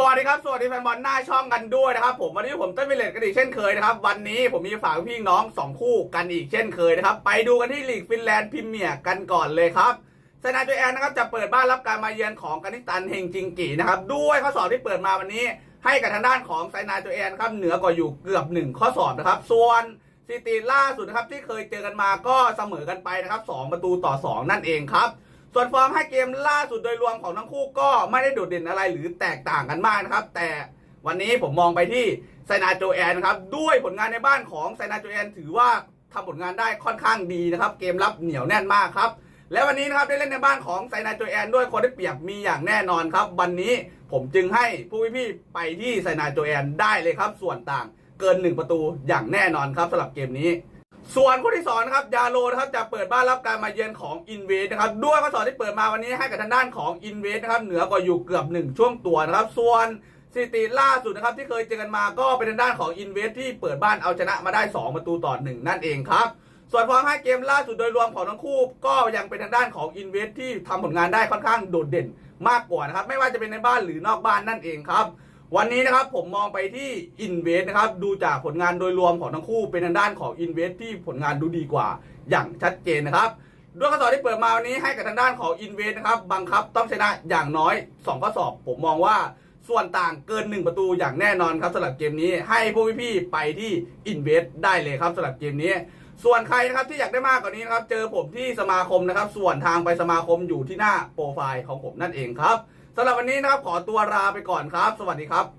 สวัสดีครับ สวัสดีแฟนบอลหน้าช่องกันด้วยนะครับ ผมวันนี้ผมเต้นวิเลตกันอีกเช่นเคยนะครับ วันนี้ผมมีฝากพี่น้องสองคู่กันอีกเช่นเคยนะครับ ไปดูกันที่ลีกฟินแลนด์พรีเมียร์กันก่อนเลยครับเซนาโจแอนนะครับจะเปิดบ้านรับการมาเยือนของกานิตันเฮงจิงกีนะครับด้วยข้อสอบที่เปิดมาวันนี้ ให้กับทางด้านของไซนาโจแอนครับเหนือกว่าอยู่เกือบหนึ่งข้อสอบนะครับ ส่วนสถิติล่าสุดนะครับที่เคยเจอกันมาก็เสมอกันไปนะครับสองประตูต่อสองนั่นเองครับ ส่วนฟอร์มให้เกมล่าสุดโดยรวมของทั้งคู่ก็ไม่ได้โดดเด่นอะไรหรือแตกต่างกันมากนะครับ แต่วันนี้ผมมองไปที่ไซนาโจแอนนะครับด้วยผลงานในบ้านของไซนาโจแอนถือว่าทำผลงานได้ค่อนข้างดีนะครับ เกมรับเหนียวแน่นมากครับ และวันนี้นะครับได้เล่นในบ้านของไซนาโจแอนด้วยคนได้เปรียบมีอย่างแน่นอนครับ วันนี้ผมจึงให้ผู้พี่ๆไปที่ไซนาโจแอนได้เลยครับ ส่วนต่างเกิน 1 ประตูอย่างแน่นอนครับสำหรับเกมนี้ ส่วนคู่ที่สองนะครับยาโลนะครับจะเปิดบ้านรับการมาเยือนของอินเวสนะครับด้วยข้อสอบที่เปิดมาวันนี้ให้กับทางด้านของอินเวสนะครับเหนือกว่าอยู่เกือบหนึ่งช่วงตัวนะครับ ส่วนสถิติล่าสุดนะครับที่เคยเจอกันมาก็เป็นทางด้านของอินเวสที่เปิดบ้านเอาชนะมาได้ 2 ประตูต่อหนึ่งนั่นเองครับ ส่วนฟอร์มให้เกมล่าสุดโดยรวมของทั้งคู่ ก็ยังเป็นทางด้านของอินเวสที่ทำผลงานได้ค่อนข้างโดดเด่นมากกว่านะครับไม่ว่าจะเป็นในบ้านหรือนอกบ้านนั่นเองครับ วันนี้นะครับผมมองไปที่อินเวสนะครับดูจากผลงานโดยรวมของทั้งคู่เป็นทางด้านของอินเวสที่ผลงานดูดีกว่าอย่างชัดเจนนะครับด้วยข้อสอบที่เปิดมาวันนี้ให้กับทางด้านของอินเวสนะครับบังคับต้องชนะอย่างน้อย 2 ข้อสอบผมมองว่าส่วนต่างเกิน 1 ประตูอย่างแน่นอนครับสำหรับเกมนี้ให้พวกพี่ๆไปที่อินเวสได้เลยครับสำหรับเกมนี้ ส่วนใครนะครับที่อยากได้มากกว่านี้นะครับเจอผมที่สมาคมนะครับ ส่วนทางไปสมาคมอยู่ที่หน้าโปรไฟล์ของผมนั่นเองครับ สำหรับวันนี้นะครับขอตัวลาไปก่อนครับ สวัสดีครับ